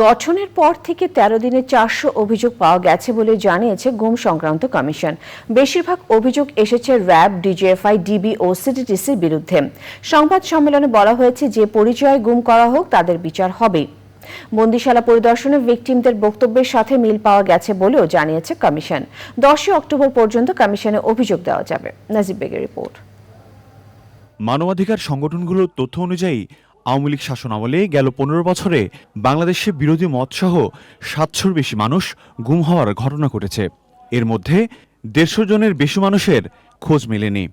গঠনের পর থেকে তেরো দিনে চারশো অভিযোগ পাওয়া গেছে বলে জানিয়েছে গুম সংক্রান্ত কমিশন। বেশিরভাগ অভিযোগ এসেছে র্যাব, ডিজিএফআই, ডিবি ও সিটিটিসির বিরুদ্ধে। সংবাদ সম্মেলনে বলা হয়েছে যে পরিচয় গুম করা হোক, তাদের বিচার হবে বন্দিশালা পরিদর্শনে ভিকটিমদের বক্তব্যের সাথে মিল পাওয়া গেছে বলেও জানিয়েছে কমিশন। দশই অক্টোবর পর্যন্ত কমিশনে অভিযোগ দেওয়া যাবে। নাজিব বেগের রিপোর্ট। মানবাধিকার সংগঠনগুলোর তথ্য অনুযায়ী আওয়ামী লীগ শাসনামলে গেল পনেরো বছরে বাংলাদেশে বিরোধী মতসহ সাতশোর বেশি মানুষ গুম হওয়ার ঘটনা ঘটেছে। এর মধ্যে দেড়শো জনের বেশি মানুষের খোঁজ মেলেনি।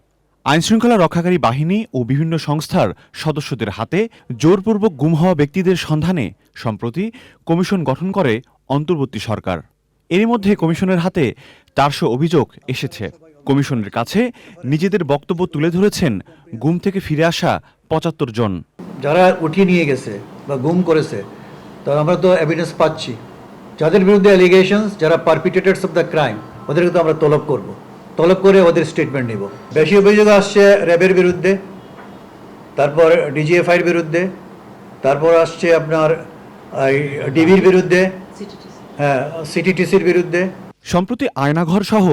আইনশৃঙ্খলা রক্ষাকারী বাহিনী ও বিভিন্ন সংস্থার সদস্যদের হাতে জোরপূর্বক গুম হওয়া ব্যক্তিদের সন্ধানে সম্প্রতি কমিশন গঠন করে অন্তর্বর্তী সরকার। এরই মধ্যে কমিশনের হাতে চারশো অভিযোগ এসেছে। কমিশনের কাছে নিজেদের বক্তব্য তুলে ধরেছেন গুম থেকে ফিরে আসা পঁচাত্তর জন। যারা উঠিয়ে নিয়ে গেছে বা গুম করেছে তো আমরা তো এভিডেন্স পাচ্ছি। যাদের বিরুদ্ধে অ্যালিগেশনস যারা পারপিটেটার্স অফ দ্য ক্রাইম ওদেরকে তো আমরা তলব করব। তলব করে ওদের স্টেটমেন্ট নিব। বেশি অভিযোগ আসছে র্যাবের বিরুদ্ধে, তারপর ডিজিএফআইয়ের বিরুদ্ধে, তারপর আসছে আপনার ডিবির বিরুদ্ধে হ্যাঁ সিটিটিসির বিরুদ্ধে। সম্প্রতি আয়নাঘর সহ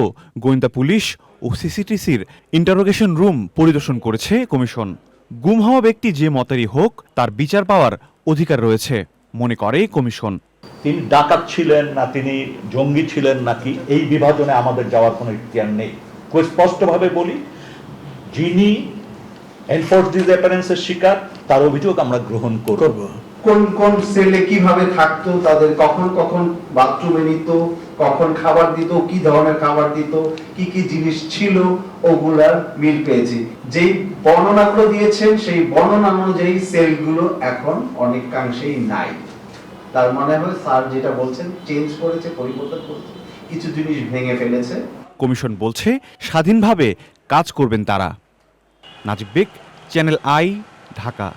গোয়েন্দা পুলিশ ও সিসিটিসির ইন্টারোগেশন রুম পরিদর্শন করেছে কমিশন। গুম হওয়া ব্যক্তি যে মতেরই হোক তার বিচার পাওয়ার অধিকার রয়েছে মনে করে কমিশন। তিনি ডাকাত ছিলেন না তিনি জঙ্গি ছিলেন নাকি এই বিভাজনে আমাদের যাওয়ার কোনো ইতিহার নেই। খুব স্পষ্টভাবে বলি যিনি এনফোর্স ডিজ ডিসঅ্যাপারেন্সের শিকার তার অভিযোগ আমরা গ্রহণ করব। কোন কোন সেলে কীভাবে থাকতো, তাদের কখন কখন বাথরুমে নিত, কখন খাবার দিত, কি ধরনের খাবার দিত, কি কি জিনিস ছিল, ওগুলার মিল পেয়েছি। যেই বর্ণনাগুলো দিয়েছেন, সেই বর্ণনা অনুযায়ী সেলগুলো এখন অনেকাংশেই নাই। তার মানে হয় স্যার যেটা বলছেন, চেঞ্জ করেছে, পরিবর্তন করেছে, কিছু জিনিস ভেঙে ফেলেছে। কমিশন বলছে, স্বাধীনভাবে কাজ করবেন তারা। Najib Baig, channel I, Dhaka.